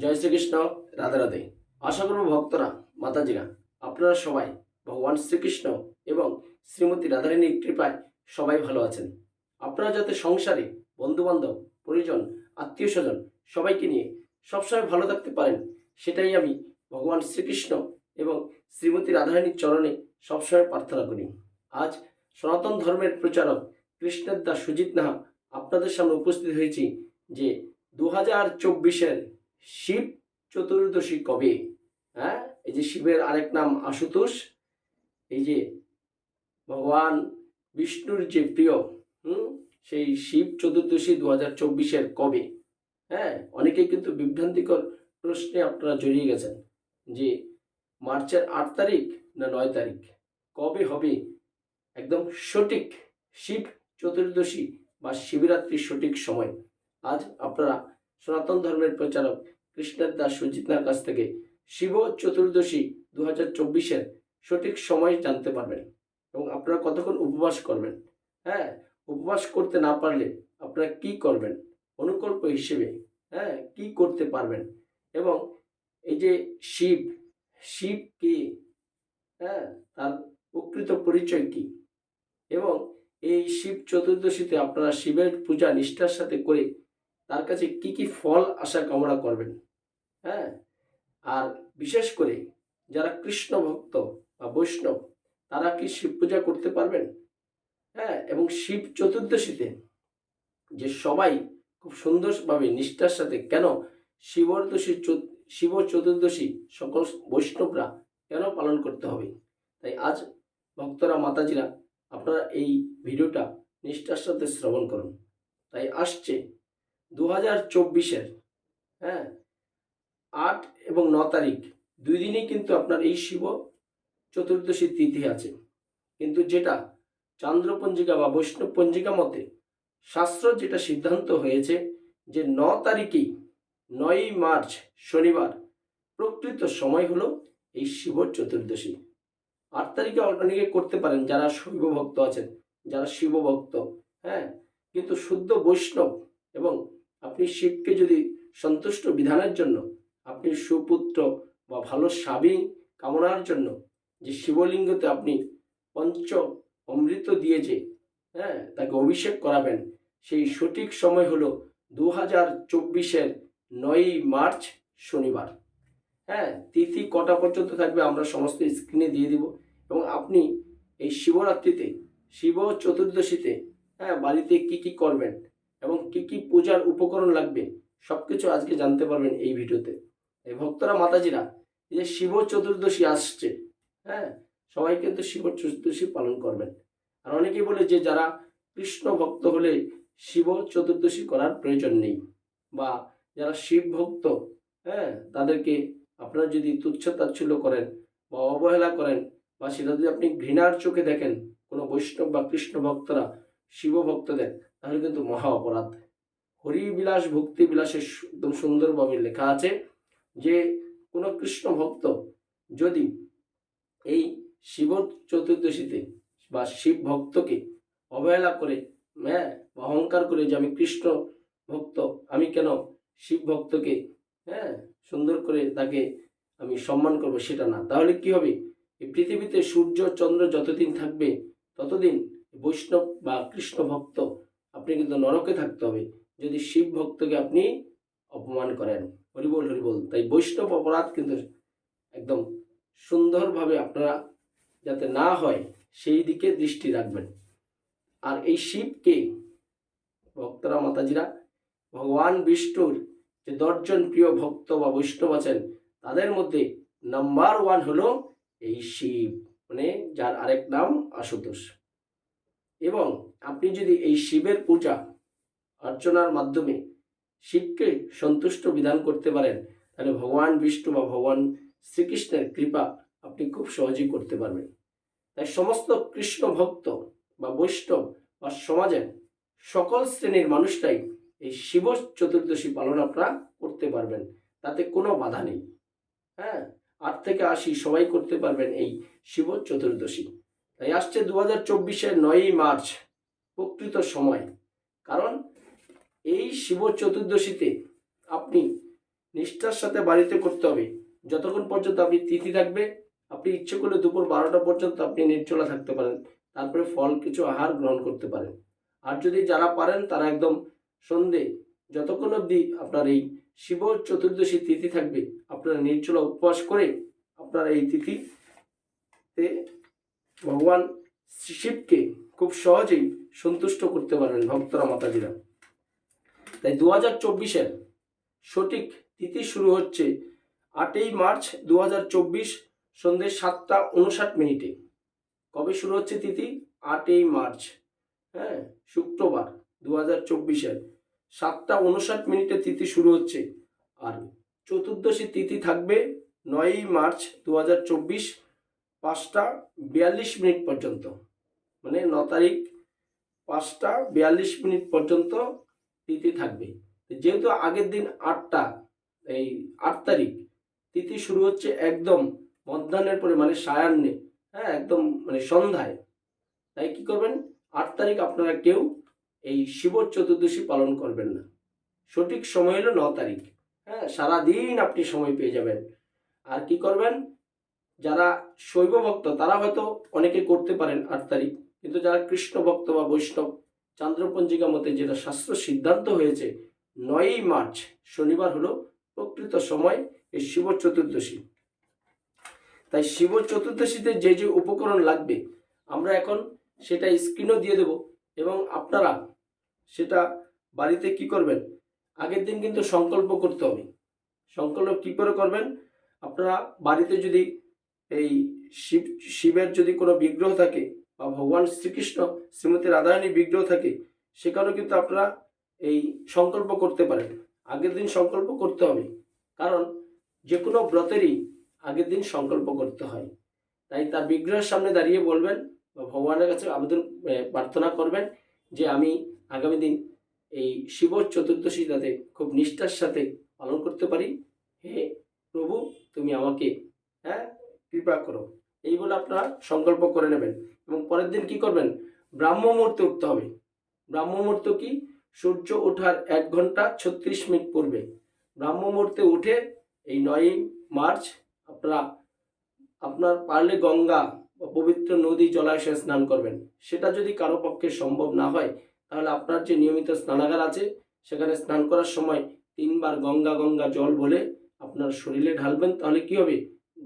জয় শ্রীকৃষ্ণ, রাধে রাধে। আশা করব ভক্তরা, মাতাজিরা, আপনারা সবাই ভগবান শ্রীকৃষ্ণ এবং শ্রীমতী রাধারানীর কৃপায় সবাই ভালো আছেন। আপনারা যাতে সংসারে বন্ধুবান্ধব, পরিজন আত্মীয় স্বজন সবাইকে নিয়ে সবসময় ভালো থাকতে পারেন, সেটাই আমি ভগবান শ্রীকৃষ্ণ এবং শ্রীমতী রাধারানীর চরণে সবসময় প্রার্থনা করি। আজ সনাতন ধর্মের প্রচারক কৃষ্ণের দাস সুজিত নাহা আপনাদের সামনে উপস্থিত হয়েছি যে দু হাজার চব্বিশের শিব চতুর্দশী কবে? হ্যাঁ? এই যে শিবের আরেক নাম আশুতোষ, এই যে ভগবান বিষ্ণুর যে প্রিয়, হুম? সেই শিব চতুর্দশী দু হাজার চব্বিশের কবে? হ্যাঁ? অনেকেই কিন্তু বিভ্রান্তিকর প্রশ্নে আপনারা জড়িয়ে গেছেন যে মার্চের আট তারিখ না নয় তারিখ? কবে হবে? একদম সঠিক শিব চতুর্দশী বা শিবরাত্রির সঠিক সময়। আজ আপনারা সনাতন ধর্মের প্রচারক কৃষ্ণের দাস সুজিতনার কাছ থেকে শিব চতুর্দশী দু হাজার চব্বিশের সঠিক সময় জানতে পারবেন এবং আপনারা কতক্ষণ উপবাস করবেন? হ্যাঁ উপবাস করতে না পারলে আপনারা কি করবেন? অনুকল্প হিসেবে হ্যাঁ কি করতে পারবেন? এবং এই যে শিব শিব কি? হ্যাঁ তার প্রকৃত পরিচয় কি? এবং এই শিব চতুর্দশীতে আপনারা শিবের পূজা নিষ্ঠার সাথে করে তার কাছে কি কি ফল আশা কামনা করবেন? হ্যাঁ? আর বিশেষ করে যারা কৃষ্ণ ভক্ত বা বৈষ্ণব, তারা কি শিব পূজা করতে পারবেন? হ্যাঁ? এবং শিব চতুর্দশীতে যে সবাই খুব সুন্দরভাবে নিষ্ঠার সাথে কেন শিবদশী শিব চতুর্দশী সকল বৈষ্ণবরা কেন পালন করতে হবে? তাই আজ ভক্তরা, মাতাজিরা আপনারা এই ভিডিওটা নিষ্ঠার সাথে শ্রবণ করুন। তাই আসছে দু হাজার চব্বিশের হ্যাঁ? আট এবং ন তারিখ, দুই দিনই কিন্তু আপনার এই শিব চতুর্দশী তিথি আছে। কিন্তু যেটা চান্দ্রপঞ্জিকা বা বৈষ্ণব পঞ্জিকা মতে শাস্ত্র যেটা সিদ্ধান্ত হয়েছে যে ন তারিখেই নয়ই মার্চ শনিবার প্রকৃত সময় হলো এই শিব চতুর্দশী। আট তারিখে অনেকে করতে পারেন, যারা শৈব ভক্ত আছেন, যারা শিব ভক্ত হ্যাঁ? কিন্তু শুদ্ধ বৈষ্ণব এবং আপনি শিবকে যদি সন্তুষ্ট বিধানের জন্য, আপনি সুপুত্র বা ভালো স্বামী কামনার জন্য যে শিবলিঙ্গতে আপনি পঞ্চ অমৃত দিয়ে যে হ্যাঁ তাকে অভিষেক করাবেন, সেই সঠিক সময় হলো দু হাজার চব্বিশের নয়ই মার্চ শনিবার। হ্যাঁ তিথি কটা পর্যন্ত থাকবে আমরা সমস্ত স্ক্রিনে দিয়ে দিব এবং আপনি এই শিবরাত্রিতে, শিব চতুর্দশীতে হ্যাঁ বাড়িতে কি কি করবেন এবং কি কি পূজার উপকরণ লাগবে সব কিছু আজকে জানতে পারবেন এই ভিডিওতে। এই ভক্তরা মাতাজিরা যে শিব চতুর্দশী আসছে হ্যাঁ সবাই কিন্তু শিব চতুর্দশী পালন করবেন। আর অনেকেই বলে যে যারা কৃষ্ণ ভক্ত হলে শিব চতুর্দশী করার প্রয়োজন নেই, বা যারা শিব ভক্ত হ্যাঁ তাদেরকে আপনারা যদি তুচ্ছ তাচ্ছল্য করেন বা অবহেলা করেন, বা সেটা যদি আপনি ঘৃণার চোখে দেখেন, কোনো বৈষ্ণব বা কৃষ্ণ ভক্তরা, শিব ভক্তদের তাহলে কিন্তু মহা অপরাধ। হরিবিলাস ভক্তি বিলাসে একদম সুন্দরভাবে লেখা আছে যে, কোনো কৃষ্ণ ভক্ত যদি এই শিব চতুর্দশীতে বা শিব ভক্তকে অবহেলা করে হ্যাঁ অহংকার করে যে আমি কৃষ্ণ ভক্ত, আমি কেন শিব ভক্তকে হ্যাঁ সুন্দর করে তাকে আমি সম্মান করব সেটা না। তাহলে কি হবে? এই পৃথিবীতে সূর্য, চন্দ্র যতদিন থাকবে, ততদিন বৈষ্ণব বা কৃষ্ণ ভক্ত আপনি কিন্তু নরকে থাকতে হবে। যদি শিব ভক্তকে আপনি অপমান করেন হরিবল হরিবল তাই বৈষ্ণব অপরাধ কিন্তু একদম সুন্দরভাবে আপনারা যাতে না হয়, সেই দিকে দৃষ্টি রাখবেন। আর এই শিবকে, ভক্তরা, মাতাজিরা, ভগবান বিষ্ণুর যে দশজন প্রিয় ভক্ত বা বৈষ্ণব আছেন, তাদের মধ্যে নাম্বার ওয়ান হলো এই শিব মানে যার আরেক নাম আশুতোষ। এবং আপনি যদি এই শিবের পূজা অর্চনার মাধ্যমে শিবকে সন্তুষ্ট বিধান করতে পারেন, তাহলে ভগবান বিষ্ণু বা ভগবান শ্রীকৃষ্ণের কৃপা আপনি খুব সহজেই করতে পারবেন। তাই সমস্ত কৃষ্ণ ভক্ত বা বৈষ্ণব বা সমাজের সকল শ্রেণির মানুষটাই এই শিব চতুর্দশী পালন আপনারা করতে পারবেন, তাতে কোনো বাধা নেই। হ্যাঁ আট থেকে আশি সবাই করতে পারবেন এই শিব চতুর্দশী। তাই আসছে দু হাজার চব্বিশের নয়ই মার্চ, প্রকৃত সময়। কারণ এই শিব চতুর্দশীতে আপনি নিষ্ঠার সাথে বাড়িতে করতে হবে। যতক্ষণ পর্যন্ত আপনি তিথি থাকবে, আপনি ইচ্ছে করলে দুপুর বারোটা পর্যন্ত আপনি নির্জলা থাকতে পারেন। তারপরে ফল, কিছু আহার গ্রহণ করতে পারেন। আর যদি যারা পারেন, তারা একদম সন্ধে, যতক্ষণ অবধি আপনার এই শিব চতুর্দশী তিথি থাকবে, আপনারা নির্জলা উপবাস করে আপনারা এই তিথিতে ভগবান শিবকে খুব সহজেই সন্তুষ্ট করতে পারবেন ভক্তরা, মাতাজিরা। তাই দু হাজার চব্বিশের সঠিক তিথি শুরু হচ্ছে আটই মার্চ দু হাজার চব্বিশ সন্ধ্যে সাতটা উনষাট মিনিটে। কবে শুরু হচ্ছে তিথি? আটই মার্চ হ্যাঁ শুক্রবার দু হাজার চব্বিশের সাতটা উনষাট মিনিটে তিথি শুরু হচ্ছে। আর চতুর্দশী তিথি থাকবে নয়ই মার্চ দু হাজার চব্বিশ পাঁচটা বিয়াল্লিশ মিনিট পর্যন্ত। মানে ন তারিখ পাঁচটা বিয়াল্লিশ মিনিট পর্যন্ত তিথি থাকবে। যেহেতু আগের দিন আটটা, এই আট তারিখ, তিথি শুরু হচ্ছে একদম মধ্যাহ্নের পরে মানে সায়ান্নে হ্যাঁ একদম মানে সন্ধ্যায়। তাই কি করবেন? আট তারিখ আপনারা কেউ এই শিব চতুর্দশী পালন করবেন না। সঠিক সময় হলো ন তারিখ হ্যাঁ সারাদিন আপনি সময় পেয়ে যাবেন। আর কি করবেন? যারা শৈব ভক্ত, তারা হয়তো অনেকে করতে পারেন আট তারিখ। কিন্তু যারা কৃষ্ণ ভক্ত বা বৈষ্ণব, চান্দ্রপঞ্জিকা মতে যেটা শাস্ত্র সিদ্ধান্ত হয়েছে, নয়ই মার্চ, শনিবার হলো প্রকৃত সময়, এই শিব চতুর্দশী। তাই শিব চতুর্দশীতে যে যে উপকরণ লাগবে, আমরা এখন সেটা স্ক্রিনও দিয়ে দেব এবং আপনারা সেটা বাড়িতে কি করবেন? আগের দিন কিন্তু সংকল্প করতে হবে। সংকল্প কি করে করবেন? আপনারা বাড়িতে যদি এই শিব, শিবের যদি কোনো বিগ্রহ থাকে বা ভগবান শ্রীকৃষ্ণ, শ্রীমতী রাধারানী বিগ্রহ থাকে, সেখানেও কিন্তু আপনারা এই সংকল্প করতে পারেন। আগের দিন সংকল্প করতে হবে। কারণ যে কোনো ব্রতেরই আগের দিন সংকল্প করতে হয়। তাই তার বিগ্রহের সামনে দাঁড়িয়ে বলবেন বা ভগবানের কাছে আবেদন প্রার্থনা করবেন যে আমি আগামী দিন এই শিব চতুর্দশী যাতে খুব নিষ্ঠার সাথে পালন করতে পারি। হে প্রভু, তুমি আমাকে হ্যাঁ কৃপা করো। এই বলে আপনারা সংকল্প করে নেবেন এবং পরের দিন কি করবেন? ব্রাহ্ম মুহূর্তে উঠতে হবে। ব্রাহ্ম মুহূর্ত কি? সূর্য ওঠার এক ঘণ্টা ছত্রিশ মিনিট পূর্বে। ব্রাহ্ম মুহূর্তে উঠে এই নয়ই মার্চ আপনারা আপনার পারলে গঙ্গা বা পবিত্র নদী জলাশয়ে স্নান করবেন। সেটা যদি কারও পক্ষে সম্ভব না হয়, তাহলে আপনার যে নিয়মিত স্নানাগার আছে, সেখানে স্নান করার সময় তিনবার গঙ্গা গঙ্গা জল বলে আপনার শরীরে ঢালবেন, তাহলে কি হবে?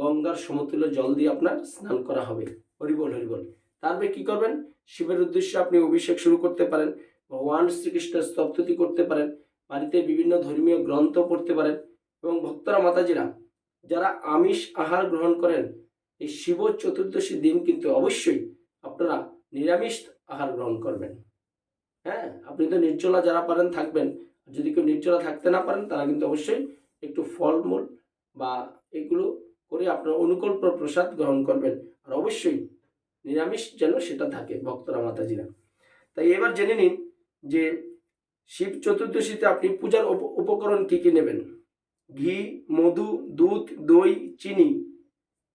গঙ্গার সমতুল্য জল দিয়ে আপনার স্নান করা হবে। হরিবল হরিবল তারপরে কি করবেন? শিবের উদ্দেশ্যে আপনি অভিষেক শুরু করতে পারেন, ভগবান শ্রীকৃষ্ণের স্তবস্তুতি করতে পারেন, বাড়িতে বিভিন্ন ধর্মীয় গ্রন্থ পড়তে পারেন এবং ভক্তরা, মাতাজিরা, যারা আমিষ আহার গ্রহণ করেন, এই শিব চতুর্দশী দিন কিন্তু অবশ্যই আপনারা নিরামিষ আহার গ্রহণ করবেন। হ্যাঁ আপনি তো নির্জলা যারা পারেন থাকবেন। যদি কেউ নির্জলা থাকতে না পারেন, তারা কিন্তু অবশ্যই একটু ফলমূল বা এগুলো করে আপনার অনুকল্প প্রসাদ গ্রহণ করবেন। আর অবশ্যই নিরামিষ যেন সেটা থাকে ভক্তরা, মাতাজিরা। তাই এবার জেনে নিন যে শিব চতুর্দশীতে আপনি পূজার উপ- উপকরণ কি কি নেবেন? ঘি, মধু, দুধ, দই, চিনি।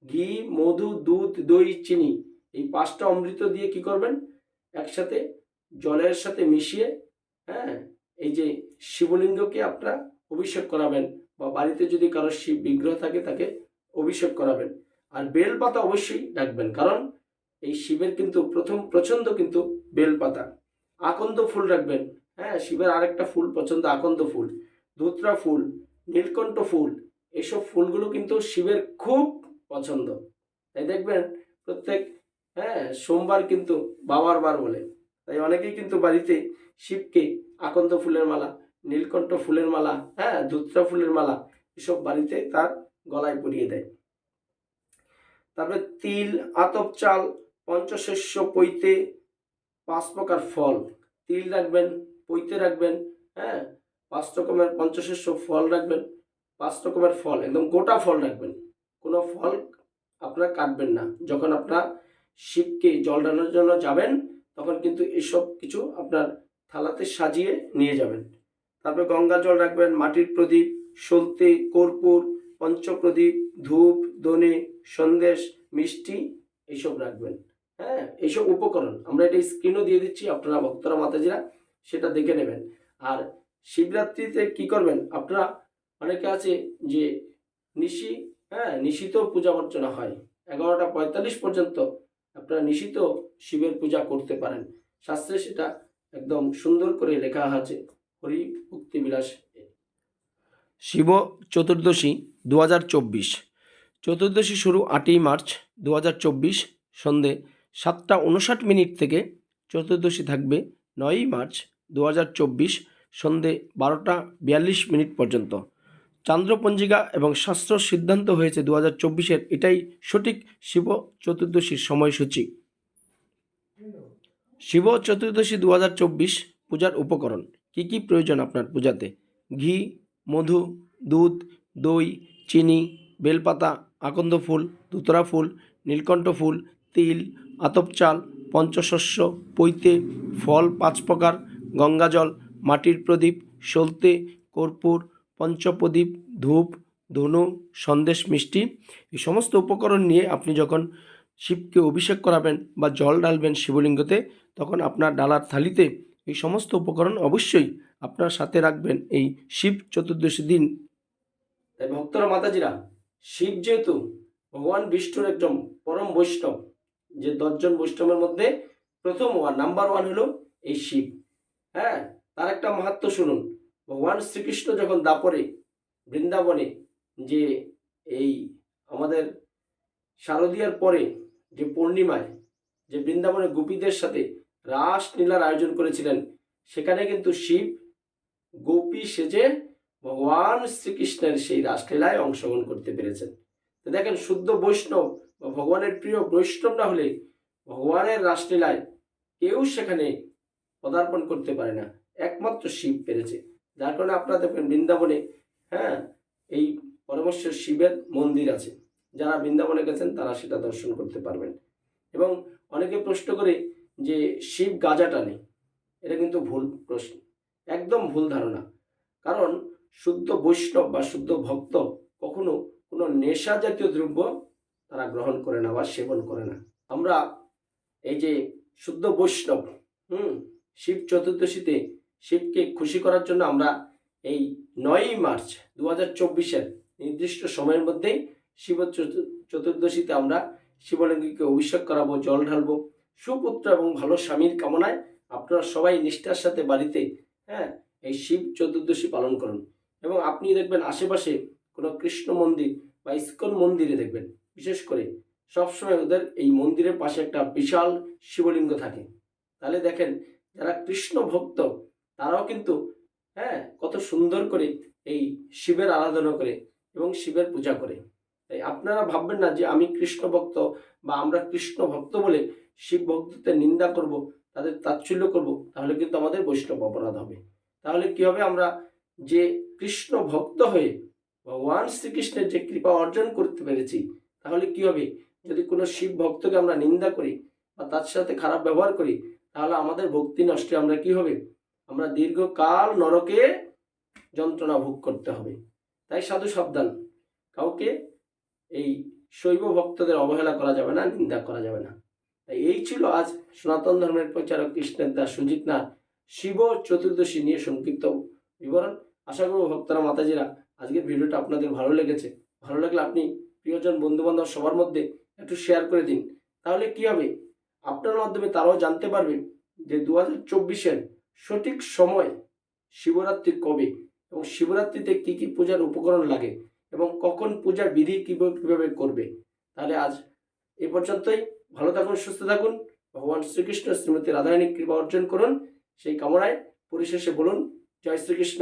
ঘি, মধু, দুধ, দই, চিনি এই পাঁচটা অমৃত দিয়ে কি করবেন? একসাথে জলের সাথে মিশিয়ে হ্যাঁ এই যে শিবলিঙ্গকে আপনারা অভিষেক করাবেন বা বাড়িতে যদি কারও শিব বিগ্রহ থাকে তাকে অভিষেক করাবেন। আর বেল পাতা অবশ্যই রাখবেন, কারণ এই শিবের কিন্তু প্রথম পছন্দ কিন্তু বেল পাতা। আকন্দ ফুল রাখবেন হ্যাঁ শিবের আরেকটা ফুল পছন্দ আকন্দ ফুল, ধুতরা ফুল, নীলকণ্ঠ ফুল, এসব ফুলগুলো কিন্তু শিবের খুব পছন্দ। তাই দেখবেন প্রত্যেক হ্যাঁ সোমবার কিন্তু বাবার বার বলে। তাই অনেকেই কিন্তু বাড়িতে শিবকে আকন্দ ফুলের মালা, নীলকণ্ঠ ফুলের মালা হ্যাঁ ধুতরা ফুলের মালা, এসব বাড়িতে তার গলায় পরিয়ে দেয়। তারপরে তিল, আতপ চাল, পঞ্চশস্য পৈতে পাঁচ প্রকার ফল। তিল রাখবেন, পৈতে রাখবেন হ্যাঁ? পাঁচ রকমের পঞ্চশস্য ফল রাখবেন, পাঁচ রকমের ফল, একদম গোটা ফল রাখবেন। কোনো ফল আপনারা কাটবেন না। যখন আপনারা শিবকে জল ঢালানোর জন্য যাবেন, তখন কিন্তু এসব কিছু আপনার থালাতে সাজিয়ে নিয়ে যাবেন। তারপরে গঙ্গা জল রাখবেন, মাটির প্রদীপ, সলতে, কর্পূর পঞ্চপ্রদীপ, ধূপ দনে সন্দেশ, মিষ্টি এইসব রাখবেন। হ্যাঁ এইসব উপকরণ। আমরা এটা স্ক্রিনও দিয়ে দিচ্ছি, আপনারা ভক্তরা, মাতাজিরা সেটা দেখে নেবেন। আর শিবরাত্রিতে কি করবেন? আপনারা অনেকে আছে যে নিশি হ্যাঁ নিশিতেও পূজা অর্চনা হয়। এগারোটা পঁয়তাল্লিশ পর্যন্ত আপনারা নিশিত শিবের পূজা করতে পারেন। শাস্ত্রে সেটা একদম সুন্দর করে লেখা আছে, হরি মুক্তি বিলাস। শিব চতুর্দশী দু হাজার চব্বিশ। চতুর্দশী শুরু আটই মার্চ দু হাজার চব্বিশ, সন্ধে সাতটা উনষাট মিনিট থেকে চতুর্দশী থাকবে নয়ই মার্চ দু হাজার চব্বিশ, সন্ধে বারোটা বিয়াল্লিশ মিনিট পর্যন্ত। চান্দ্রপঞ্জিকা এবং শাস্ত্র সিদ্ধান্ত হয়েছে দু হাজার চব্বিশের, এটাই সঠিক শিব চতুর্দশীর সময়সূচি। শিব চতুর্দশী দু হাজার চব্বিশ পূজার উপকরণ। কী কী প্রয়োজন আপনার পূজাতে? ঘি, মধু, দুধ, দই চিনি, বেলপাতা, আকন্দ ফুল, ধুতরা ফুল, নীলকণ্ঠ ফুল, তিল, আতপ চাল, পঞ্চশস্য, পৈতে, ফল, পাঁচ প্রকার, গঙ্গাজল, মাটির প্রদীপ, সলতে, কর্পূর, পঞ্চপ্রদীপ, ধূপ, ধনু, সন্দেশ, মিষ্টি। এই সমস্ত উপকরণ নিয়ে আপনি যখন শিবকে অভিষেক করাবেন বা জল ডালবেন শিবলিঙ্গতে, তখন আপনার ডালার থালিতে এই সমস্ত উপকরণ অবশ্যই আপনার সাথে রাখবেন। এই শিব চতুর্দশী দিন তাই ভক্তরা মাতাজিরা, শিব যেহেতু ভগবান বিষ্ণুর একজন পরম বৈষ্ণব, যে দশজন বৈষ্ণবের মধ্যে প্রথম ওয়ান নাম্বার ওয়ান হলো এই শিব। হ্যাঁ তার একটা মাহাত্ম শুনুন। ভগবান শ্রীকৃষ্ণ যখন দাপরে বৃন্দাবনে যে এই আমাদের শারদীয়ার পরে যে পূর্ণিমায় যে বৃন্দাবনে গোপীদের সাথে রাস রাসলীলার আয়োজন করেছিলেন, সেখানে কিন্তু শিব গোপী সেজে ভগবান শ্রীকৃষ্ণের সেই রাসলীলায় অংশগ্রহণ করতে পেরেছেন। তো দেখেন, শুদ্ধ বৈষ্ণব বা ভগবানের প্রিয় বৈষ্ণব না হলে ভগবানের রাসলীলায় কেউ সেখানে পদার্পণ করতে পারে না। একমাত্র শিব পেরেছে। যার কারণে আপনারা দেখবেন বৃন্দাবনে হ্যাঁ এই পরমেশ্বর শিবের মন্দির আছে। যারা বৃন্দাবনে গেছেন, তারা সেটা দর্শন করতে পারবেন। এবং অনেকে প্রশ্ন করে যে, শিব গাঁজা টানে এটা কিন্তু ভুল প্রশ্ন। একদম ভুল ধারণা। কারণ শুদ্ধ বৈষ্ণব বা শুদ্ধ ভক্ত কখনো কোনো নেশা জাতীয় দ্রব্য তারা গ্রহণ করে না বা সেবন করে না। আমরা এই যে শুদ্ধ বৈষ্ণব, হুম, শিব চতুর্দশীতে শিবকে খুশি করার জন্য আমরা এই নয়ই মার্চ দু হাজার চব্বিশের নির্দিষ্ট সময়ের মধ্যেই শিব চতু- চতুর্দশীতে আমরা শিবলিঙ্গকে অভিষেক করাবো, জল ঢালবো। সুপুত্র এবং ভালো স্বামীর কামনায় আপনারা সবাই নিষ্ঠার সাথে বাড়িতে হ্যাঁ এই শিব চতুর্দশী পালন করুন। এবং আপনি দেখবেন আশেপাশে কোনো কৃষ্ণ মন্দির বা ইস্কন মন্দিরে দেখবেন। বিশেষ করে সবসময় ওদের এই মন্দিরের পাশে একটা বিশাল শিবলিঙ্গ থাকে। তাহলে দেখেন যারা কৃষ্ণ ভক্ত, তারাও কিন্তু হ্যাঁ কত সুন্দর করে এই শিবের আরাধনা করে এবং শিবের পূজা করে। তাই আপনারা ভাববেন না যে আমি কৃষ্ণ ভক্ত বা আমরা কৃষ্ণ ভক্ত বলে শিব ভক্তদের নিন্দা করব, তাদের তাচ্ছল্য করব, তাহলে কিন্তু আমাদের বৈষ্ণব অপরাধ হবে। তাহলে কি হবে? আমরা যে কৃষ্ণ ভক্ত হয়ে ভগবান শ্রীকৃষ্ণের যে কৃপা অর্জন করতে পেরেছি, তাহলে কি হবে? যদি কোনো শিব ভক্তকে আমরা নিন্দা করি বা তার সাথে খারাপ ব্যবহার করি, তাহলে আমাদের ভক্তি নষ্টে আমরা কি হবে? আমরা দীর্ঘকাল নরকে যন্ত্রণা ভোগ করতে হবে। তাই সাধু সাবধান। কাউকে এই শৈব ভক্তদের অবহেলা করা যাবে না, নিন্দা করা যাবে না। তাই এই ছিল আজ সনাতন ধর্মের প্রচারক কৃষ্ণের দাস সুজিত নাথ। শিব চতুর্দশী নিয়ে সংক্ষিপ্ত বিবরণ। আশা করব ভক্তরা মাতাজিরা, আজকের ভিডিওটা আপনাদের ভালো লেগেছে। ভালো লাগলে আপনি প্রিয়জন বন্ধু বান্ধব সবার মধ্যে একটু শেয়ার করে দিন। তাহলে কি হবে? আপনার মাধ্যমে তারাও জানতে পারবে যে দু হাজার চব্বিশের সঠিক সময় শিবরাত্রি কবে এবং শিবরাত্রিতে কি কি পূজার উপকরণ লাগে এবং কখন পূজার বিধি কীভাবে কীভাবে করবে। তাহলে আজ এ পর্যন্তই। ভালো থাকুন, সুস্থ থাকুন। ভগবান শ্রীকৃষ্ণ শ্রীমতী রাধারানীর কৃপা অর্জন করুন। সেই কামনায় পরিশেষে বলুন, জয় শ্রীকৃষ্ণ।